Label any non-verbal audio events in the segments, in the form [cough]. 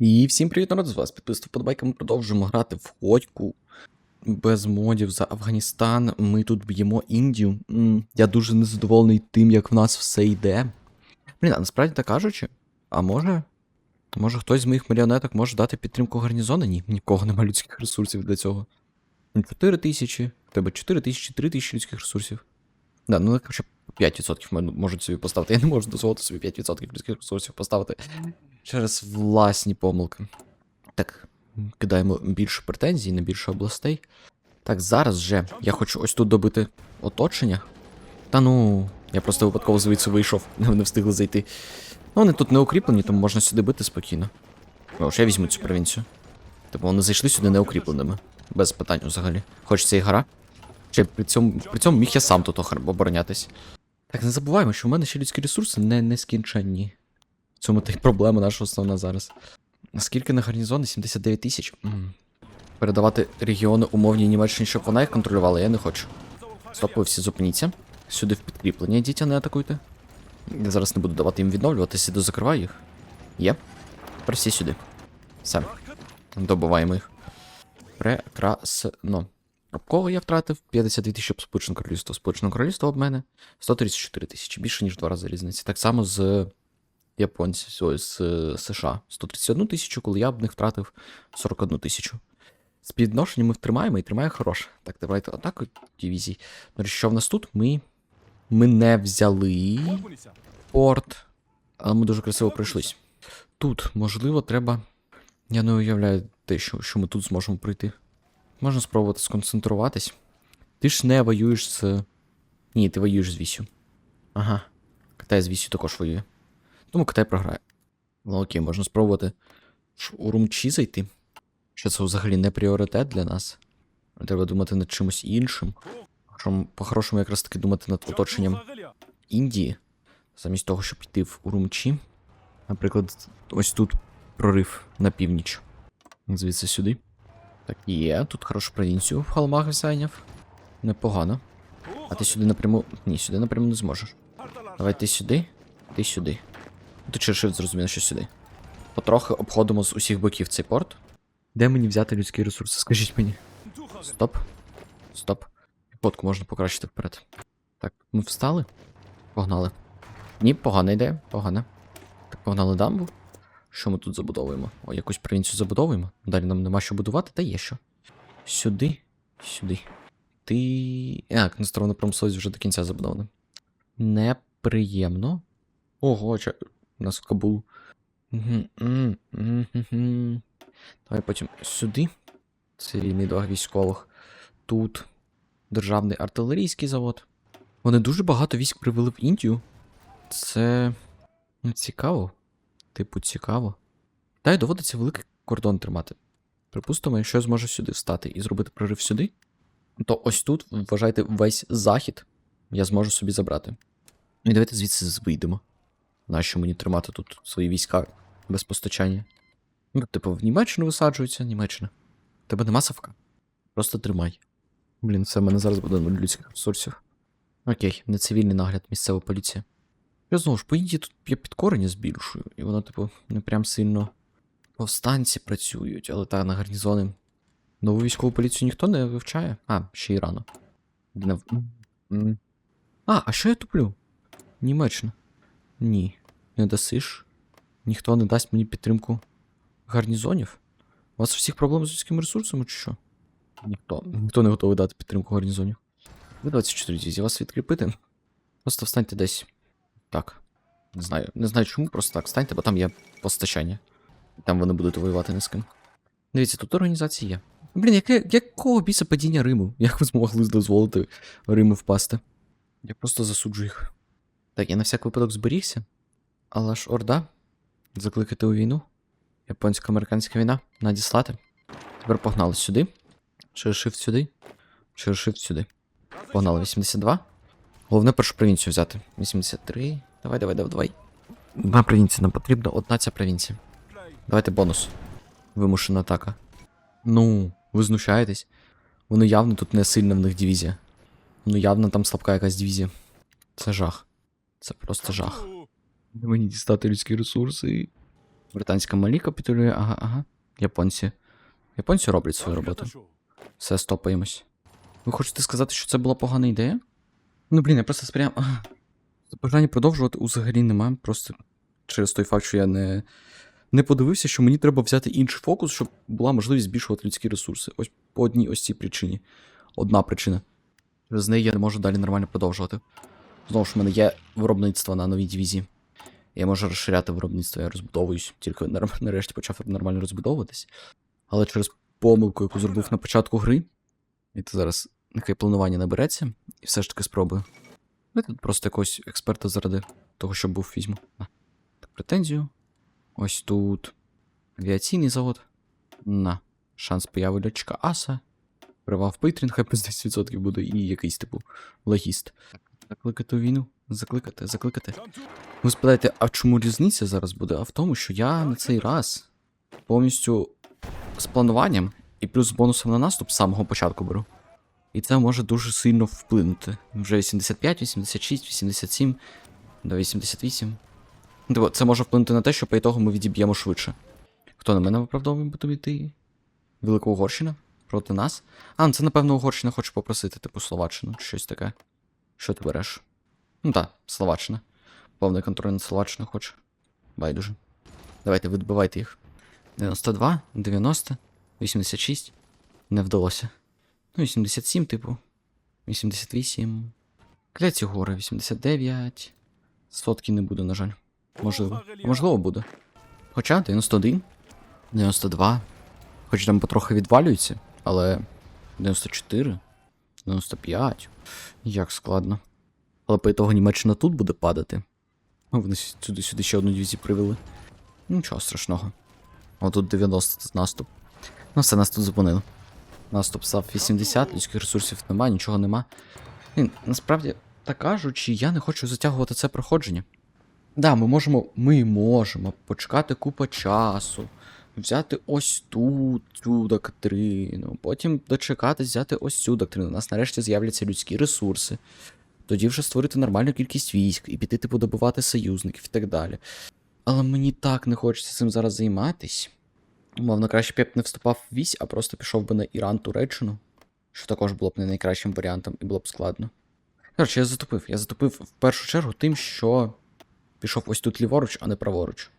І всім привіт, народ, з вас підписав подобайка. Ми продовжуємо грати в ходьку без модів за Афганістан. Ми тут б'ємо Індію. Я дуже незадоволений тим, як в нас все йде. Блін, а насправді так кажучи, а може. Може хтось з моїх маріонеток може дати підтримку гарнізону? Ні, нікого немає людських ресурсів для цього. 4 тисячі, в тебе 4 тисячі, 3 тисячі людських ресурсів. Да, ну б 5% можуть собі поставити. Я не можу дозволити собі 5% людських ресурсів поставити через власні помилки. Так, кидаємо більше претензій на більше областей. Так, зараз вже я хочу ось тут добити оточення. Та ну, я просто випадково звідси вийшов, [laughs] не встигли зайти. Ну, вони тут не укріплені, тому можна сюди бити спокійно. О, ж я візьму цю провінцію. Тобто вони зайшли сюди неукріпленими. Без питань взагалі. Хоч це і гра. Чи при цьому, при цьому міг я сам тут оборонятись. Так, не забуваємо, що в мене ще людські ресурси не нескінченні. Цьому та й проблема наша основна зараз. Наскільки на гарнізони? 79 тисяч. Передавати регіони умовній Німеччині, щоб вона їх контролювала, я не хочу. Стоп, ви всі зупиніться. Сюди в підкріплення йдіть, а не атакуйте. Я зараз не буду давати їм відновлюватися, іду закриваю їх. Є. Тепер всі сюди. Все. Добиваємо їх. Прекрасно. Кого я втратив? 52 тисячі об Сполучене Королівство. Сполучене Королівство об мене 134 тисячі. Більше, ніж два рази різниці. Так само з японців, ой, з США. 131 тисячу, коли я б них втратив 41 тисячу. Співвідношення ми втримаємо і тримає хороше. Так, давайте атаку дивізій. Ну, що в нас тут? Ми. Ми не взяли порт, але ми дуже красиво пройшлись. Тут, можливо, треба. Я не уявляю те, що, що ми тут зможемо пройти. Можна спробувати сконцентруватись. Ти ж не воюєш з. Ні, ти воюєш з вісю. Ага. Китай з вісю також воює. Тому Китай програє. Ну окей, можна спробувати у Румчі зайти. Що це взагалі не пріоритет для нас. Треба думати над чимось іншим. По-хорошому якраз таки думати над оточенням Індії, замість того, щоб йти в Урумчі. Наприклад, ось тут прорив на північ. Звідси сюди. Так, є, тут хорошу провінцію в холмах зайняв. Непогано. А ти сюди напряму. Ні, сюди напряму не зможеш. Давай ти сюди, ти сюди. Ти через зрозуміло, що сюди. Потрохи обходимо з усіх боків цей порт. Де мені взяти людські ресурси? Скажіть мені. Стоп. Стоп. Фотку можна покращити вперед. Так, ми встали? Погнали. Ні, погана ідея, погана. Так, погнали дамбу. Що ми тут забудовуємо? О, якусь провінцію забудовуємо. Далі нам нема що будувати, та є що. Сюди, сюди. Ти. А, на промисловість вже до кінця забудована. Неприємно. Ого, ча... у нас в Кабул. Давай потім сюди. Цивільний до військових. Тут державний артилерійський завод. Вони дуже багато військ привели в Індію. Це ну, цікаво. Типу, цікаво. Та й доводиться великий кордон тримати. Припустимо, якщо я зможу сюди встати і зробити прорив сюди, то ось тут, вважайте, весь захід я зможу собі забрати. І давайте звідси вийдемо. Нащо мені тримати тут свої війська без постачання? Ну, типу, в Німеччину висаджуються, Німеччина. Тебе нема савка. Просто тримай. Блін, це в мене зараз буде нуль людських ресурсів. Окей, не цивільний нагляд, місцева поліція. Я знову ж, по Індії тут я підкорення збільшую, і воно, типу, не прям сильно. Повстанці працюють, але та на гарнізони. Нову військову поліцію ніхто не вивчає. А, ще й рано. А, а що я туплю? Німеччина. Ні. Не дасиш. Ніхто не дасть мені підтримку гарнізонів. У вас всіх проблем з людськими ресурсами, чи що? Ніхто. Ніхто не готовий дати підтримку гарнізонів. Ви 24 дізі, вас відкріпити. Просто встаньте десь. Так. Не знаю. Не знаю чому, просто так встаньте, бо там є постачання. Там вони будуть воювати не з ким. Дивіться, тут організації є. Блін, яке, якого біса падіння Риму? Як ви змогли дозволити Риму впасти? Я просто засуджу їх. Так, я на всяк випадок зберігся. Але ж Орда. Закликати у війну. Японсько-американська війна. Надіслати. Тепер погнали сюди. Шершифт сюди. Шершифт сюди. Погнали 82. Головне першу провінцію взяти. 83. Давай, давай, давай, давай. Одна провінція нам потрібна, одна ця провінція. Давайте бонус. Вимушена атака. Ну, ви знущаєтесь. Воно явно тут не сильна в них дивізія. Ну явно там слабка якась дивізія. Це жах. Це просто жах. Мені дістати людські ресурси. Британська малі капітулює, ага, ага. Японці. Японці роблять свою роботу. Все, стопаємось. Ви хочете сказати, що це була погана ідея? Ну, блін, я просто спрям. Бажання продовжувати взагалі немає. Просто через той факт, що я не, не подивився, що мені треба взяти інший фокус, щоб була можливість збільшувати людські ресурси. Ось по одній ось цій причині. Одна причина. Через неї я не можу далі нормально продовжувати. Знову ж, в мене є виробництво на новій дивізії. Я можу розширяти виробництво, я розбудовуюсь, тільки нарешті почав нормально розбудовуватись. Але через помилку, яку зробив на початку гри, і то зараз нехай планування набереться, і все ж таки спробую. Ну, тут просто якогось експерта заради того, що був візьму. На. Претензію. Ось тут авіаційний завод. На. Шанс появи льотчика Аса. Права в повітрі, нехай плюс 10% буде, і якийсь типу логіст. Закликати війну. Закликати, закликати. Ви спитаєте, а чому різниця зараз буде? А в тому, що я на цей раз повністю з плануванням і плюс бонусом на наступ з самого початку беру. І це може дуже сильно вплинути. Вже 85, 86, 87, до 88. Ну, типу, Це може вплинути на те, що по ітогу ми відіб'ємо швидше. Хто на мене виправдовує буде йти? Велика Угорщина проти нас. А, ну це, напевно, Угорщина хоче попросити, типу, Словаччину, щось таке. Що ти береш? Ну так, Словаччина. Повний контроль над Словаччиною хоче. Байдуже. Давайте, відбивайте їх. 92, 90, 86. Не вдалося. Ну, 87, типу. 88. Кляці гори, 89. Сотки не буде, на жаль. Можливо. Можливо, буде. Хоча 91, 92. Хоч там потрохи відвалюється, але 94, 95. Як складно. Але по ітогу Німеччина тут буде падати. Ну, вони сюди, сюди ще одну дивізію привели. Нічого страшного. О, тут 90 тут наступ. Ну все, нас тут зупинили. Наступ став 80, людських ресурсів нема, нічого нема. Блін, насправді, так кажучи, я не хочу затягувати це проходження. Да, ми можемо. Ми можемо почекати купа часу, взяти ось тут цю доктрину, потім дочекатись, взяти ось цю доктрину. У нас нарешті з'являться людські ресурси. Тоді вже створити нормальну кількість військ і піти типу добивати союзників і так далі. Але мені так не хочеться цим зараз займатись. Мовно, краще б я б не вступав в вісь, а просто пішов би на Іран Туреччину, що також було б не найкращим варіантом і було б складно. Коротше, я затупив. Я затупив в першу чергу тим, що пішов ось тут ліворуч, а не праворуч.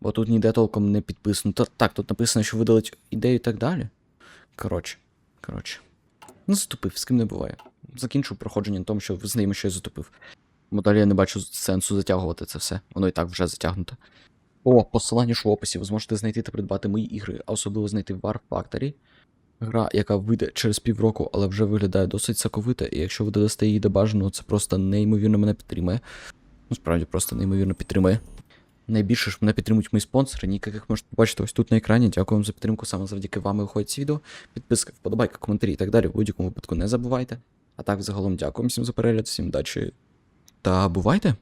Бо тут ніде толком не підписано. Та, так, тут написано, що видалить ідею і так далі. Коротше, коротше. Ну, затупив, з ким не буває. Закінчив проходження на тому, що визнаємо, що я затупив. Бо далі я не бачу сенсу затягувати це все. Воно і так вже затягнуто. О, посилання ж в описі. Ви зможете знайти та придбати мої ігри, а особливо знайти War Factory. Гра, яка вийде через півроку, але вже виглядає досить соковита, і якщо ви додасте її до бажаного, це просто неймовірно мене підтримує. Ну, справді, просто неймовірно підтримує. Найбільше ж мене підтримують мої спонсори, яких можете побачити ось тут на екрані. Дякую вам за підтримку. Саме завдяки вам і виходять ці відео. Підписка, вподобайка, коментарі і так далі. В будь-якому випадку не забувайте. А так, загалом, дякую всім за перегляд, всім удачі. Та бувайте!